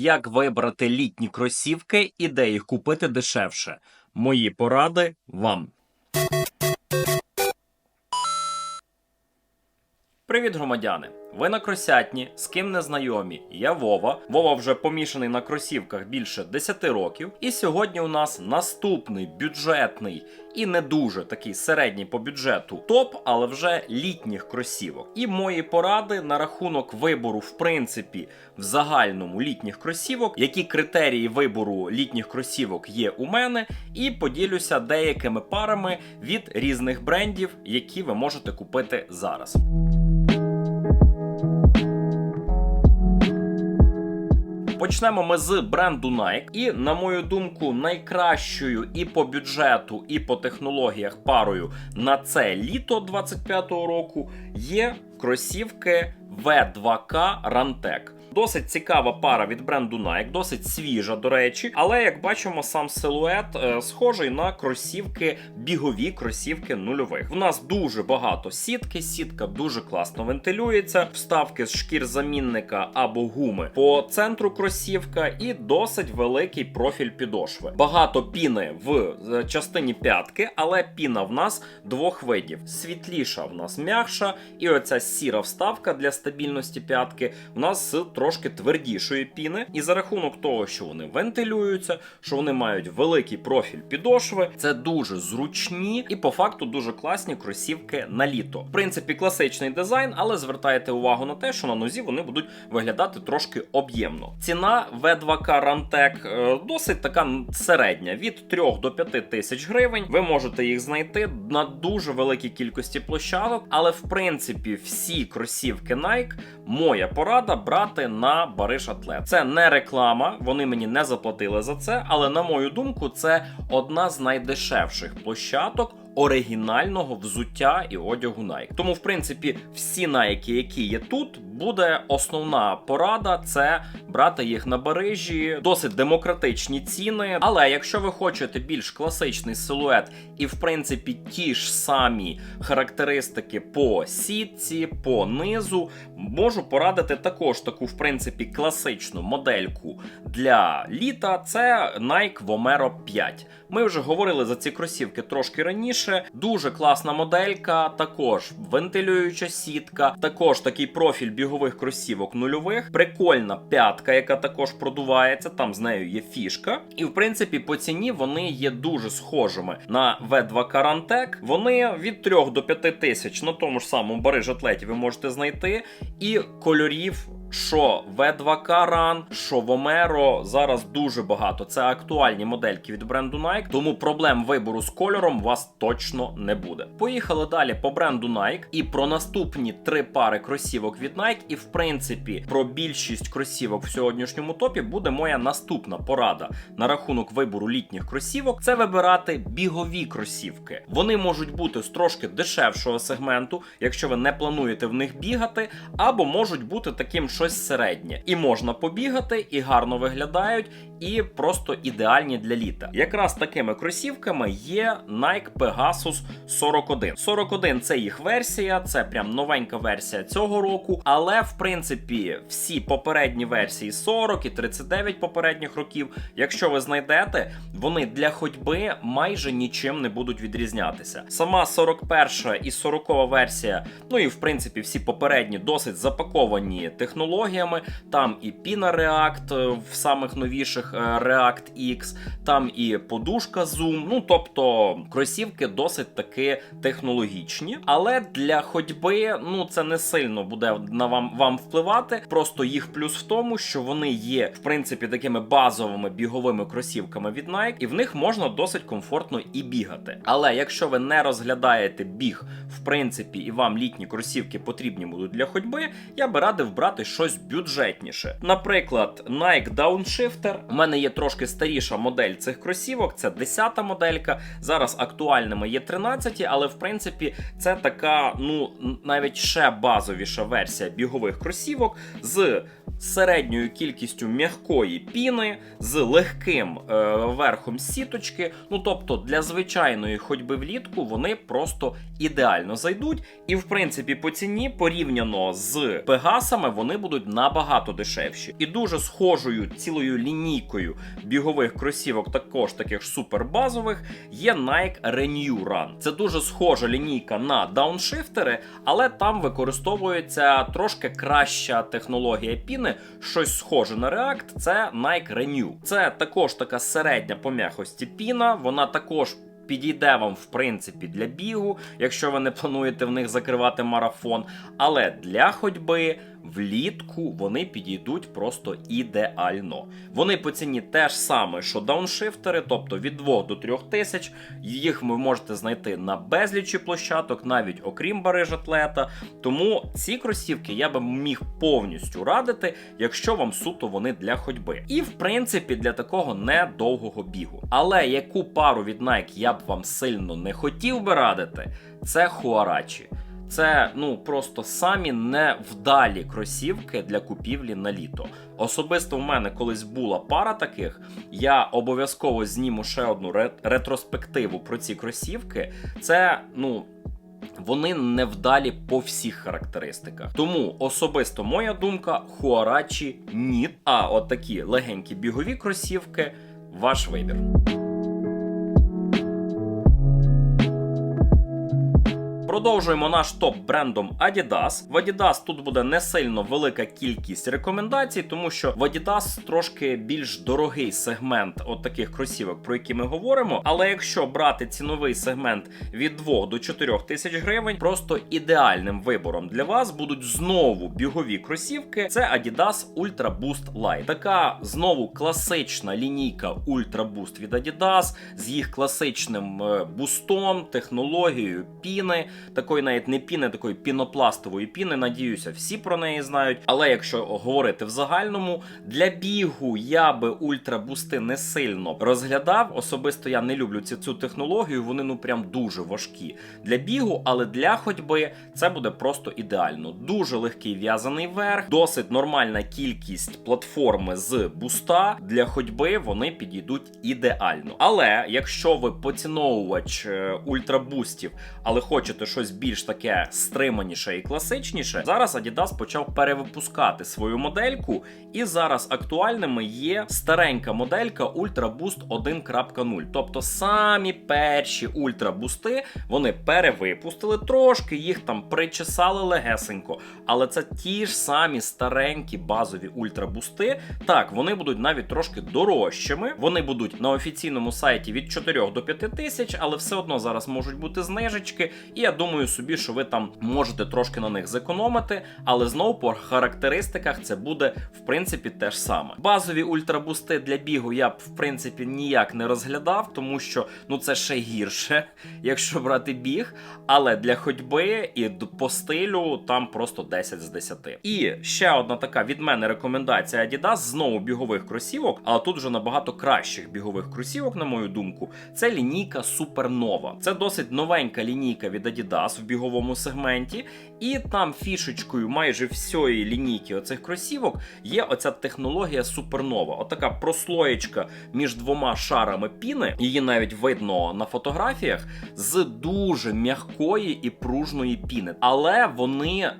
Як вибрати літні кросівки і де їх купити дешевше? Мої поради вам. Привіт, громадяни! Ви на кросятні, з ким не знайомі. Я Вова. Вова вже помішаний на кросівках більше 10 років. І сьогодні у нас наступний бюджетний і не дуже такий середній по бюджету топ, але вже літніх кросівок. І мої поради на рахунок вибору, в принципі, в загальному літніх кросівок, які критерії вибору літніх кросівок є у мене, і поділюся деякими парами від різних брендів, які ви можете купити зараз. Почнемо ми з бренду Nike. І, на мою думку, найкращою і по бюджету, і по технологіях парою на це літо 25-го року є кросівки V2K Rantec. Досить цікава пара від бренду Nike, досить свіжа, до речі. Але як бачимо, сам силует е, схожий на кросівки, бігові кросівки нульових. В нас дуже багато сітки, сітка дуже класно вентилюється, вставки з шкір замінника або гуми по центру кросівка і досить великий профіль підошви. Багато піни в е, частині п'ятки, але піна в нас двох видів: світліша в нас м'якша, і оця сіра вставка для стабільності п'ятки в нас з трошки твердішої піни. І за рахунок того, що вони вентилюються, що вони мають великий профіль підошви, це дуже зручні і по факту дуже класні кросівки на літо. В принципі, класичний дизайн, але звертайте увагу на те, що на нозі вони будуть виглядати трошки об'ємно. Ціна V2K Rantec е, досить така середня від 3 до 5 тисяч гривень. Ви можете їх знайти на дуже великій кількості площадок, але в принципі всі кросівки Nike моя порада брати на Бариш Атлет. Це не реклама, вони мені не заплатили за це, але на мою думку, це одна з найдешевших площадок. Оригінального взуття і одягу Nike. Тому, в принципі, всі Nike, які є тут, буде основна порада це брати їх на Барижі, досить демократичні ціни. Але якщо ви хочете більш класичний силует і, в принципі, ті ж самі характеристики по сітці, по низу, можу порадити також таку, в принципі, класичну модельку для літа. Це Nike Vomero 5. Ми вже говорили за ці кросівки трошки раніше. Дуже класна моделька, також вентилююча сітка, також такий профіль бігових кросівок нульових. Прикольна п'ятка, яка також продувається. Там з нею є фішка. І в принципі, по ціні вони є дуже схожими на V2 Karantec. Вони від 3 до 5 тисяч на тому ж самому Бариж Атлеті ви можете знайти. І кольорів що V2K Run, що Vomero зараз дуже багато. Це актуальні модельки від бренду Nike, тому проблем вибору з кольором у вас точно не буде. Поїхали далі по бренду Nike і про наступні три пари кросівок від Nike. І в принципі про більшість кросівок в сьогоднішньому топі буде моя наступна порада на рахунок вибору літніх кросівок. Це вибирати бігові кросівки. Вони можуть бути з трошки дешевшого сегменту, якщо ви не плануєте в них бігати, або можуть бути таким щось середнє. І можна побігати, і гарно виглядають, і просто ідеальні для літа. Якраз такими кросівками є Nike Pegasus 41. 41 це їх версія, це прям новенька версія цього року. Але в принципі всі попередні версії 40 і 39 попередніх років, якщо ви знайдете, вони для ходьби майже нічим не будуть відрізнятися. Сама 41 і 40 версія, ну і в принципі всі попередні досить запаковані технологіями. Там і Pina React в самих новіших е, React X, там і подушка Zoom. Ну тобто кросівки досить таки технологічні, але для ходьби ну це не сильно буде на вам вам впливати. Просто їх плюс в тому, що вони є в принципі такими базовими біговими кросівками від Nike, і в них можна досить комфортно і бігати. Але якщо ви не розглядаєте біг, в принципі, і вам літні кросівки потрібні будуть для ходьби, я би радив брати щось бюджетніше. Наприклад, Nike Downshifter. Мене є трошки старіша модель цих кросівок, це 10-та моделька. Зараз актуальними є 13, але в принципі це така, ну навіть ще базовіша версія бігових кросівок з середньою кількістю м'якої піни, з легким е, верхом сіточки. Ну тобто для звичайної ходьби влітку вони просто ідеально зайдуть. І в принципі по ціні порівняно з пегасами вони будуть набагато дешевші. І дуже схожою цілою лінійкою бігових кросівок, також таких супербазових, є Nike Renew Run. Це дуже схожа лінійка на дауншифтери, але там використовується трошки краща технологія піни, щось схоже на React. Це Nike Renew. Це також така середня по м'якості піна. Вона також. Підійде вам, в принципі, для бігу, якщо ви не плануєте в них закривати марафон. Але для ходьби влітку вони підійдуть просто ідеально. Вони по ціні те ж саме, що дауншифтери, тобто від 2 до 3 тисяч. Їх ви можете знайти на безлічі площадок, навіть окрім барижатлета. Тому ці кросівки я би міг повністю радити, якщо вам суто вони для ходьби. І в принципі для такого недовгого бігу. Але яку пару від Nike я б вам сильно не хотів би радити, це Хуарачі. Це ну просто самі невдалі кросівки для купівлі на літо. Особисто в мене колись була пара таких. Я обов'язково зніму ще одну ре- ретроспективу про ці кросівки. Це ну. Вони невдалі по всіх характеристиках. Тому особисто моя думка: Хуарачі ні. А от такі легенькі бігові кросівки ваш вибір. Продовжуємо наш топ брендом Adidas. В Adidas тут буде не сильно велика кількість рекомендацій, тому що в Adidas трошки більш дорогий сегмент от таких кросівок, про які ми говоримо. Але якщо брати ціновий сегмент від 2 до 4 тисяч гривень, просто ідеальним вибором для вас будуть знову бігові кросівки. Це Adidas Ultra Boost Light. Така знову класична лінійка Ultra Boost від Adidas з їх класичним е, бустом, технологією піни такої навіть не піни, такої пінопластової піни. Надіюся, всі про неї знають. Але якщо говорити в загальному, для бігу я би ультрабусти не сильно розглядав. Особисто я не люблю цю, цю технологію. Вони ну прям дуже важкі для бігу, але для ходьби це буде просто ідеально. Дуже легкий в'язаний верх, досить нормальна кількість платформи з буста. Для ходьби вони підійдуть ідеально. Але якщо ви поціновувач е, ультрабустів, але хочете щось більш таке стриманіше і класичніше, зараз Adidas почав перевипускати свою модельку, і зараз актуальними є старенька моделька Ultra Boost 1.0. Тобто самі перші ультрабусти вони перевипустили трошки, їх там причесали легесенько. Але це ті ж самі старенькі базові ультрабусти. Так, вони будуть навіть трошки дорожчими. Вони будуть на офіційному сайті від 4 до 5 тисяч, але все одно зараз можуть бути знижечки. І я думаю собі, що ви там можете трошки на них зекономити, але знову по характеристиках це буде в принципі те ж саме. Базові ультрабусти для бігу я б в принципі ніяк не розглядав, тому що ну це ще гірше, якщо брати біг. Але для ходьби і по стилю там просто 10 з 10. І ще одна така від мене рекомендація Adidas знову бігових кросівок, але тут вже набагато кращих бігових кросівок, на мою думку. Це лінійка Supernova. Це досить новенька лінійка від Adidas в біговому сегменті, і там фішечкою майже всієї лінійки оцих кросівок є оця технологія Supernova. Отака прослоєчка між двома шарами піни. Її навіть видно на фотографіях з дуже м'якої і пружної піни. Але вони,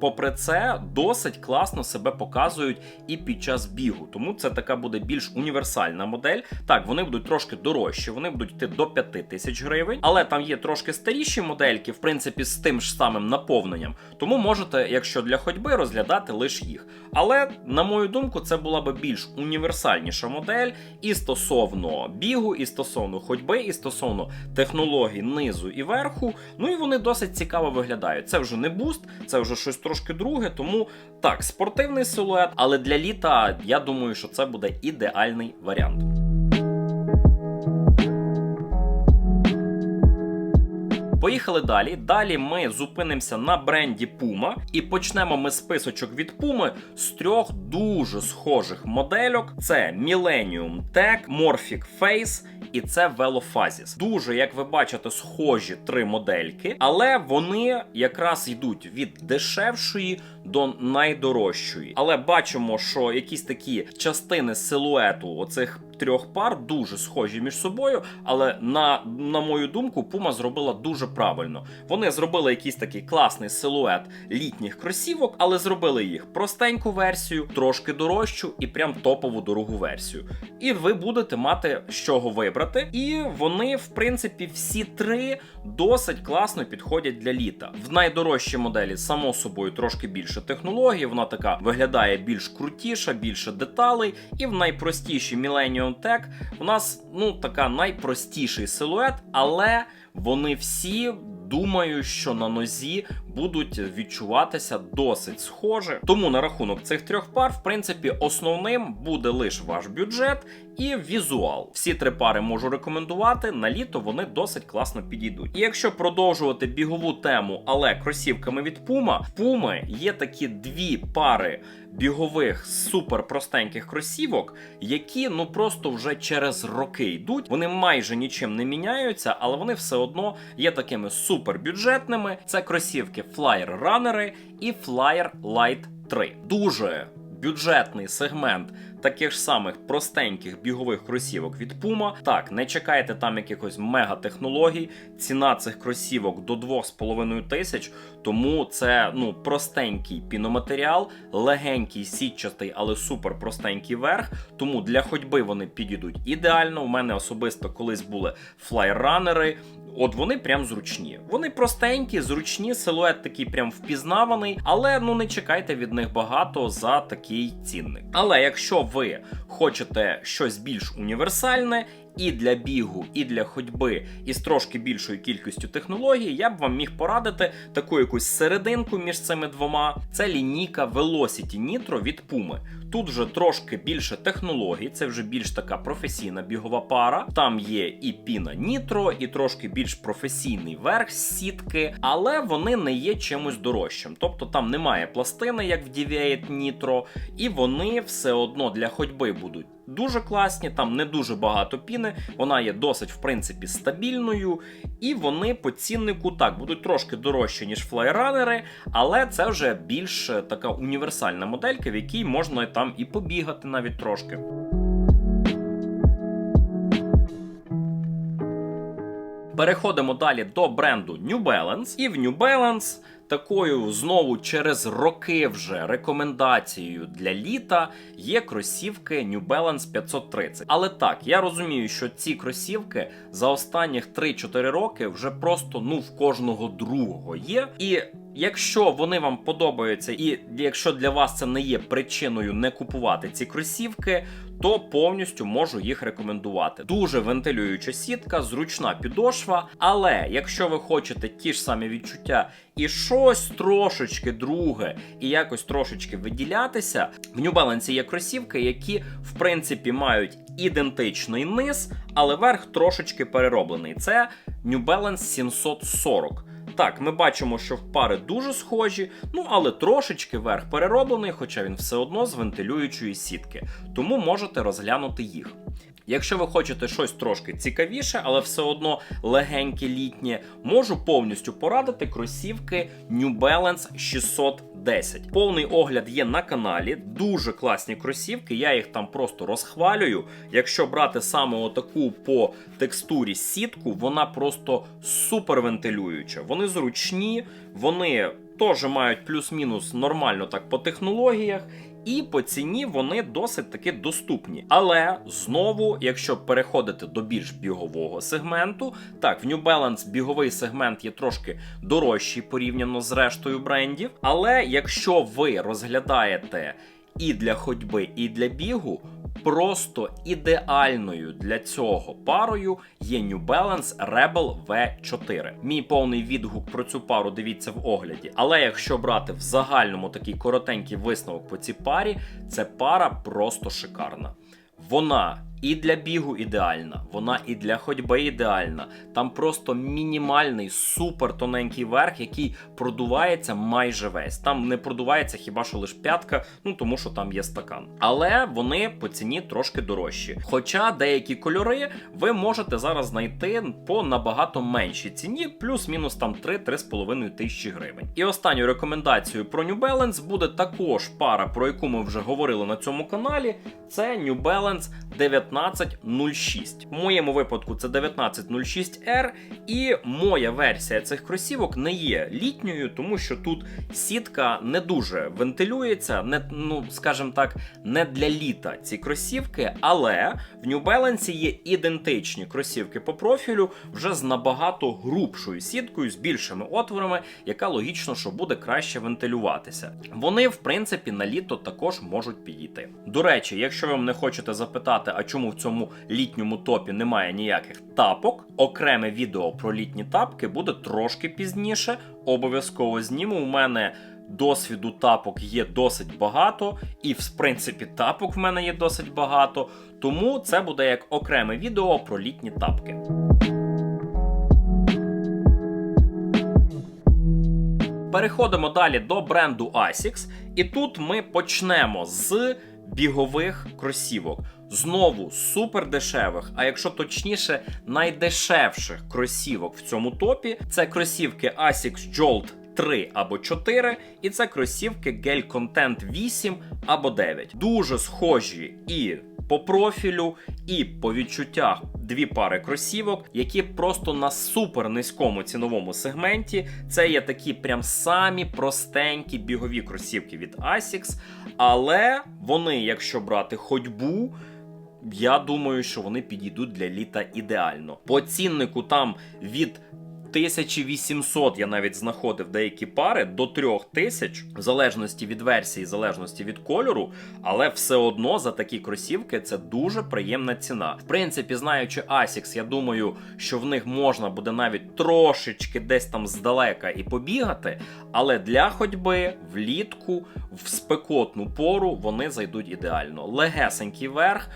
попри це, досить класно себе показують і під час бігу. Тому це така буде більш універсальна модель. Так, вони будуть трошки дорожчі, вони будуть йти до 5 тисяч гривень, але там є трошки старіші модельки, в принципі, з тим ж самим наповненням. Тому можете, якщо для ходьби, розглядати лише їх. Але, на мою думку, це була би більш універсальніша модель і стосовно бігу, і стосовно ходьби, і стосовно технологій низу і верху. Ну і вони досить цікаво виглядають. Це вже не буст, це вже щось трошки друге. Тому так, спортивний силует, але для літа я думаю, що це буде ідеальний варіант. Поїхали далі. Далі ми зупинимося на бренді Puma і почнемо ми списочок від Puma з трьох дуже схожих модельок: це Millennium Tech, Morphic Face і це Velophasис. Дуже, як ви бачите, схожі три модельки, але вони якраз йдуть від дешевшої до найдорожчої. Але бачимо, що якісь такі частини силуету оцих трьох пар дуже схожі між собою. Але на, на мою думку, Puma зробила дуже правильно. Вони зробили якийсь такий класний силует літніх кросівок, але зробили їх простеньку версію, трошки дорожчу і прям топову дорогу версію. І ви будете мати з чого вибрати. І вони, в принципі, всі три досить класно підходять для літа. В найдорожчій моделі, само собою, трошки більше технологій. Вона така виглядає більш крутіша, більше деталей. І в найпростішій Millennium Tech у нас ну така найпростіший силует, але вони всі. Думаю, що на нозі будуть відчуватися досить схоже. Тому на рахунок цих трьох пар, в принципі, основним буде лише ваш бюджет і візуал. Всі три пари можу рекомендувати. На літо вони досить класно підійдуть. І якщо продовжувати бігову тему, але кросівками від Puma, в Puma є такі дві пари бігових супер простеньких кросівок, які ну просто вже через роки йдуть. Вони майже нічим не міняються, але вони все одно є такими супербюджетними. Це кросівки Flyer Runner і Flyer Lite 3. Дуже бюджетний сегмент таких ж самих простеньких бігових кросівок від Puma. Так, не чекайте там якихось мегатехнологій. Ціна цих кросівок до 2,5 тисяч, тому це ну простенький піноматеріал, легенький, сітчастий, але супер простенький верх. Тому для ходьби вони підійдуть ідеально. У мене особисто колись були флайранери. От вони прям зручні. Вони простенькі, зручні, силует такий прям впізнаваний, але ну не чекайте від них багато за такий цінник. Але якщо ви хочете щось більш універсальне. І для бігу, і для ходьби, і з трошки більшою кількістю технологій, я б вам міг порадити таку якусь серединку між цими двома. Це лінійка Velocity Nitro від Puma. Тут вже трошки більше технологій, це вже більш така професійна бігова пара. Там є і піна Nitro, і трошки більш професійний верх сітки, але вони не є чимось дорожчим. Тобто там немає пластини, як в Deviate Nitro, і вони все одно для ходьби будуть. Дуже класні, там не дуже багато піни, вона є досить, в принципі, стабільною, і вони по ціннику так будуть трошки дорожчі, ніж флайранери, але це вже більш така універсальна моделька, в якій можна там і побігати навіть трошки. Переходимо далі до бренду New Balance. І в New Balance такою знову через роки вже рекомендацією для літа є кросівки New Balance 530. Але так, я розумію, що ці кросівки за останніх 3-4 роки вже просто ну в кожного другого є. І Якщо вони вам подобаються, і якщо для вас це не є причиною не купувати ці кросівки, то повністю можу їх рекомендувати. Дуже вентилююча сітка, зручна підошва. Але якщо ви хочете ті ж самі відчуття і щось трошечки друге, і якось трошечки виділятися, в New Balance є кросівки, які в принципі мають ідентичний низ, але верх трошечки перероблений. Це New Balance 740. Так, ми бачимо, що в пари дуже схожі, ну але трошечки верх перероблений, хоча він все одно з вентилюючої сітки. Тому можете розглянути їх. Якщо ви хочете щось трошки цікавіше, але все одно легеньке літнє, можу повністю порадити кросівки New Balance 610. Повний огляд є на каналі, дуже класні кросівки, я їх там просто розхвалюю. Якщо брати саме отаку по текстурі сітку, вона просто супер вентилююча. Вони зручні, вони теж мають плюс-мінус нормально так по технологіях. І по ціні вони досить таки доступні. Але знову, якщо переходити до більш бігового сегменту, так, в New Balance біговий сегмент є трошки дорожчий порівняно з рештою брендів. Але якщо ви розглядаєте і для ходьби, і для бігу, Просто ідеальною для цього парою є New Balance Rebel V4. Мій повний відгук про цю пару дивіться в огляді. Але якщо брати в загальному такий коротенький висновок по цій парі, це пара просто шикарна. Вона і для бігу ідеальна, вона і для ходьби ідеальна. Там просто мінімальний супер тоненький верх, який продувається майже весь. Там не продувається хіба що лише п'ятка, ну тому що там є стакан. Але вони по ціні трошки дорожчі. Хоча деякі кольори ви можете зараз знайти по набагато меншій ціні, плюс-мінус там 3-3,5 тисячі гривень. І останньою рекомендацією про New Balance буде також пара, про яку ми вже говорили на цьому каналі. Це New Balance 1906. В моєму випадку це 1906R, і моя версія цих кросівок не є літньою, тому що тут сітка не дуже вентилюється, не ну скажімо так, не для літа ці кросівки, але в New Balance є ідентичні кросівки по профілю вже з набагато грубшою сіткою, з більшими отворами, яка логічно, що буде краще вентилюватися. Вони, в принципі, на літо також можуть підійти. До речі, якщо ви мене хочете запитати, а чому в цьому літньому топі немає ніяких тапок, окреме відео про літні тапки буде трошки пізніше. Обов'язково зніму. У мене досвіду тапок є досить багато, і в принципі тапок в мене є досить багато. Тому це буде як окреме відео про літні тапки. Переходимо далі до бренду Asics, і тут ми почнемо з бігових кросівок. Знову супер дешевих, а якщо точніше, найдешевших кросівок в цьому топі. Це кросівки Asics Jolt 3 або 4, і це кросівки Gel Content 8 або 9. Дуже схожі і по профілю, і по відчуттях дві пари кросівок, які просто на супер низькому ціновому сегменті. Це є такі прям самі простенькі бігові кросівки від Asics, але вони, якщо брати ходьбу. Я думаю, що вони підійдуть для літа ідеально. По ціннику там від 1800 я навіть знаходив деякі пари до 3000, в залежності від версії, в залежності від кольору, але все одно за такі кросівки це дуже приємна ціна. В принципі, знаючи Asics, я думаю, що в них можна буде навіть трошечки десь там здалека і побігати, але для ходьби влітку, в спекотну пору вони зайдуть ідеально. Легесенький верх.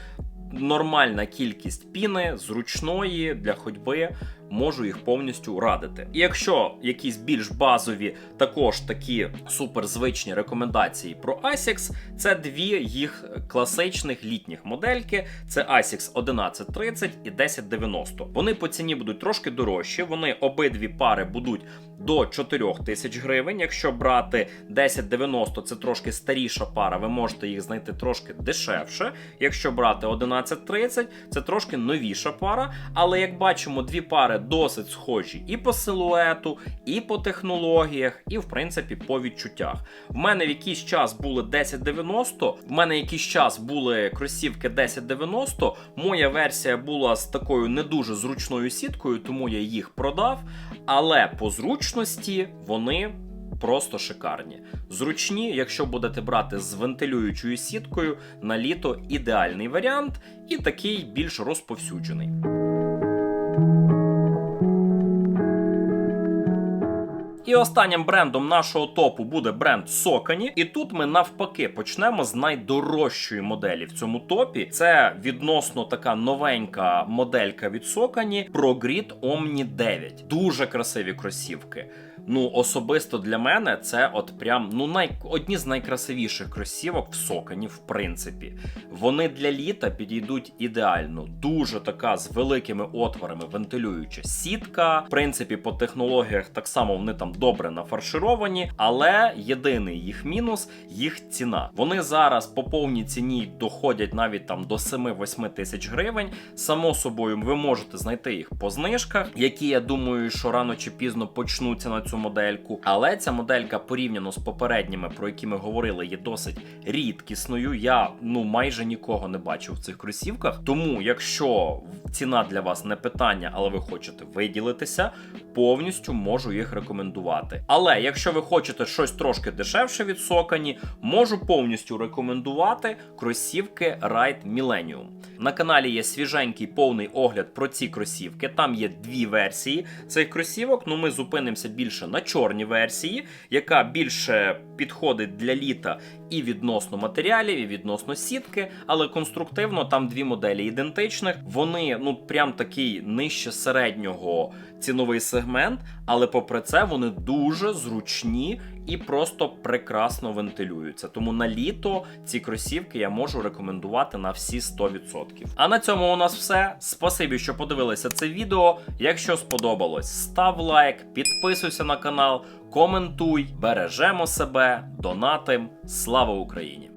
Нормальна кількість піни, зручної для ходьби, можу їх повністю радити. І якщо якісь більш базові, також такі суперзвичні рекомендації про Asics, це дві їх класичних літніх модельки: це Asics 1130 і 1090. Вони по ціні будуть трошки дорожчі. Вони обидві пари будуть до 4 тисяч гривень. Якщо брати 1090, це трошки старіша пара, ви можете їх знайти трошки дешевше. Якщо брати 1130, це трошки новіша пара. Але як бачимо, дві пари досить схожі і по силуету, і по технологіях, і в принципі по відчуттях. В мене в якийсь час були 1090, в мене якийсь час були кросівки 1090. Моя версія була з такою не дуже зручною сіткою, тому я їх продав. Але по зручності вони. Просто шикарні. Зручні, якщо будете брати з вентилюючою сіткою на літо ідеальний варіант, і такий більш розповсюджений. І останнім брендом нашого топу буде бренд Сокані. І тут ми навпаки почнемо з найдорожчої моделі в цьому топі. Це відносно така новенька моделька від Сокані ProGrid Omni 9. Дуже красиві кросівки. Ну, особисто для мене це от прям ну най... одні з найкрасивіших кросівок в Сокані, в принципі. Вони для літа підійдуть ідеально. Дуже така з великими отворами вентилююча сітка. В принципі, по технологіях так само вони там добре нафаршировані, але єдиний їх мінус їх ціна. Вони зараз по повній ціні доходять навіть там до 7-8 тисяч гривень. Само собою, ви можете знайти їх по знижках, які я думаю, що рано чи пізно почнуться на цю модельку. Але ця моделька порівняно з попередніми, про які ми говорили, є досить рідкісною. Я ну майже нікого не бачив в цих кросівках. Тому, якщо ціна для вас не питання, але ви хочете виділитися, повністю можу їх рекомендувати. Але якщо ви хочете щось трошки дешевше від Сокані, можу повністю рекомендувати кросівки Ride Millennium. На каналі є свіженький повний огляд про ці кросівки. Там є дві версії цих кросівок. Ну ми зупинимося більше більше на чорній версії, яка більше підходить для літа і відносно матеріалів, і відносно сітки, але конструктивно там дві моделі ідентичних. Вони ну прям такий нижче середнього ціновий сегмент, але попри це вони дуже зручні і просто прекрасно вентилюються. Тому на літо ці кросівки я можу рекомендувати на всі 100%. А на цьому у нас все. Спасибі, що подивилися це відео. Якщо сподобалось, став лайк, підписуйся на канал, коментуй, бережемо себе, донатим. Слава Україні!